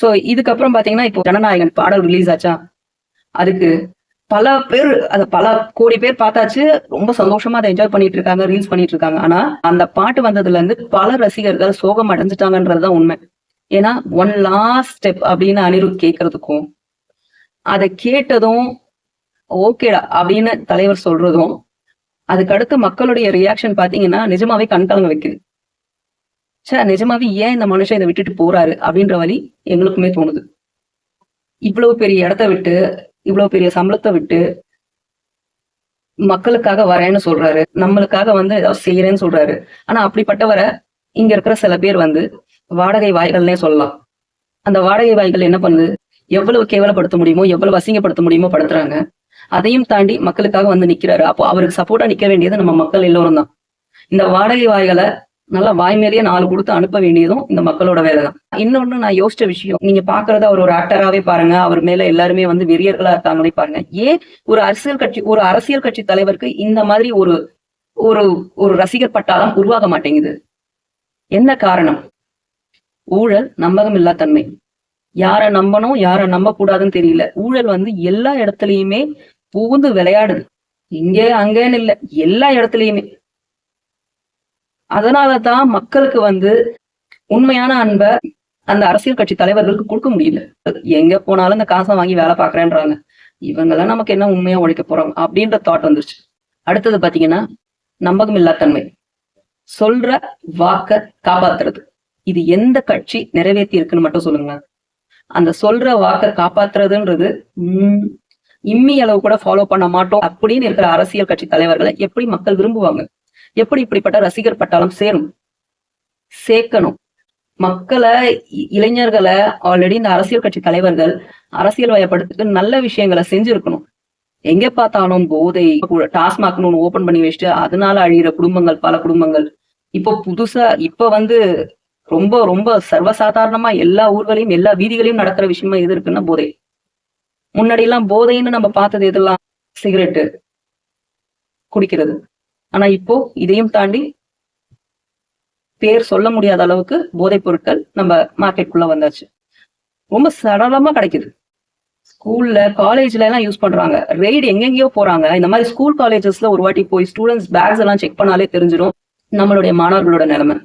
So இதுக்கப்புறம் பாத்தீங்கன்னா இப்போ ஜனநாயகன் பாடல் ரிலீஸ் ஆச்சா? அதுக்கு பல பேர் அது பல கோடி பேர் பார்த்தாச்சு. ரொம்ப சந்தோஷமா அதை என்ஜாய் பண்ணிட்டு இருக்காங்க ரீல்ஸ் பண்ணிட்டு இருக்காங்க. ஆனா அந்த பாட்டு வந்ததுல இருந்து பல ரசிகர்கள் சோகம் அடைஞ்சிட்டாங்கன்றதுதான் உண்மை. ஏன்னா ஒன் லாஸ்ட் ஸ்டெப் அப்படின்னு அனிருத் கேட்கறதுக்கும் அதை கேட்டதும் ஓகேடா அப்படின்னு தலைவர் சொல்றதும் அதுக்கடுத்து மக்களுடைய ரியாக்ஷன் பாத்தீங்கன்னா நிஜமாவே கண்கலங்க வைக்குது. சார் நிஜமாவே ஏன் இந்த மனுஷன் இதை விட்டுட்டு போறாரு அப்படின்ற வழி எங்களுக்குமே தோணுது. இவ்வளவு பெரிய இடத்த விட்டு இவ்வளவு பெரிய சம்பளத்தை விட்டு மக்களுக்காக வரேன்னு சொல்றாரு. நம்மளுக்காக வந்து ஏதாவது செய்யறேன்னு சொல்றாரு. ஆனா அப்படிப்பட்டவரை இங்க இருக்கிற சில பேர் வந்து வாடகை வாய்கள்னே சொல்லலாம். அந்த வாடகை வாய்கள் என்ன பண்ணுது? எவ்வளவு கேவலப்படுத்த முடியுமோ எவ்வளவு அசிங்கப்படுத்த முடியுமோ படுத்துறாங்க. அதையும் தாண்டி மக்களுக்காக வந்து நிக்கிறாரு. அப்போ அவருக்கு சப்போர்ட்டா நிக்க வேண்டியது நம்ம மக்கள் எல்லோரும் தான். இந்த வாடகை வாய்களை நல்லா வாய்மேலேயே நாலு கொடுத்து அனுப்ப வேண்டியதும் இந்த மக்களோட வேலை தான் இன்னொன்னு நான் யோசிச்ச விஷயம் நீங்க பாக்குறத அவர் ஒரு ஆக்டராவே பாருங்க அவர் மேல எல்லாருமே வந்து வெறியர்களா இருக்காங்களே பாருங்க. ஏன் ஒரு அரசியல் கட்சி ஒரு அரசியல் கட்சி தலைவருக்கு இந்த மாதிரி ஒரு ஒரு ஒரு ரசிகர் பட்டாளம் உருவாக மாட்டேங்குது? என்ன காரணம்? ஊழல் நம்பகம் இல்லா தன்மை. யாரை நம்பணும் யாரை நம்ப கூடாதுன்னு தெரியல. ஊழல் வந்து எல்லா இடத்துலயுமே புகுந்து விளையாடுது. இங்கே அங்கேன்னு இல்ல எல்லா இடத்துலயுமே. அதனாலதான் மக்களுக்கு வந்து உண்மையான அன்பை அந்த அரசியல் கட்சி தலைவர்களுக்கு கொடுக்க முடியல. எங்க போனாலும் இந்த காசை வாங்கி வேலை பாக்குறேன்றாங்க இவங்கெல்லாம் நமக்கு என்ன உண்மையா உழைக்க போறாங்க அப்படின்ற தாட் வந்துருச்சு. அடுத்தது பாத்தீங்கன்னா நம்பகம் தன்மை சொல்ற வாக்க காப்பாத்துறது. இது எந்த கட்சி நிறைவேற்றி இருக்குன்னு மட்டும் சொல்லுங்க அந்த சொல்ற வாக்க காப்பாத்துறதுன்றது உம் இம்மி அளவு கூட ஃபாலோ பண்ண மாட்டோம் அப்படின்னு இருக்கிற அரசியல் கட்சி தலைவர்களை எப்படி மக்கள் விரும்புவாங்க? எப்படி இப்படிப்பட்ட ரசிகர் பட்டாலும் சேரும்? சேர்க்கணும் மக்களை இ- இளைஞர்களை ஆல்ரெடி இந்த அரசியல் கட்சி தலைவர்கள் அரசியல் வயப்படுத்துக்கு நல்ல விஷயங்களை செஞ்சிருக்கணும். எங்க பார்த்தாலும் போதை டாஸ்மாக்னு ஒன்று ஓபன் பண்ணி வச்சுட்டு அதனால அழியிற குடும்பங்கள் பல குடும்பங்கள். இப்போ புதுசா இப்ப வந்து ரொம்ப ரொம்ப சர்வசாதாரணமா எல்லா ஊர்களையும் எல்லா வீதிகளையும் நடக்கிற விஷயமா எது இருக்குன்னா போதை. முன்னாடி எல்லாம் போதைன்னு நம்ம பார்த்தது எதெல்லாம்? சிகரெட்டு குடிக்கிறது. ஆனா இப்போ இதையும் தாண்டி பேர் சொல்ல முடியாத அளவுக்கு போதைப் பொருட்கள் நம்ம மார்க்கெட்டுக்குள்ள வந்தாச்சு. ரொம்ப சரளமா கிடைக்குது. ஸ்கூல்ல காலேஜ்ல எல்லாம் யூஸ் பண்றாங்க. ரெய்டு எங்கெங்கயோ போறாங்க. இந்த மாதிரி ஸ்கூல் காலேஜஸ்ல ஒரு வாட்டி போய் ஸ்டூடெண்ட்ஸ் பேக்ஸ் எல்லாம் செக் பண்ணாலே தெரிஞ்சிடும் நம்மளுடைய மாணவர்களோட நிலைமை.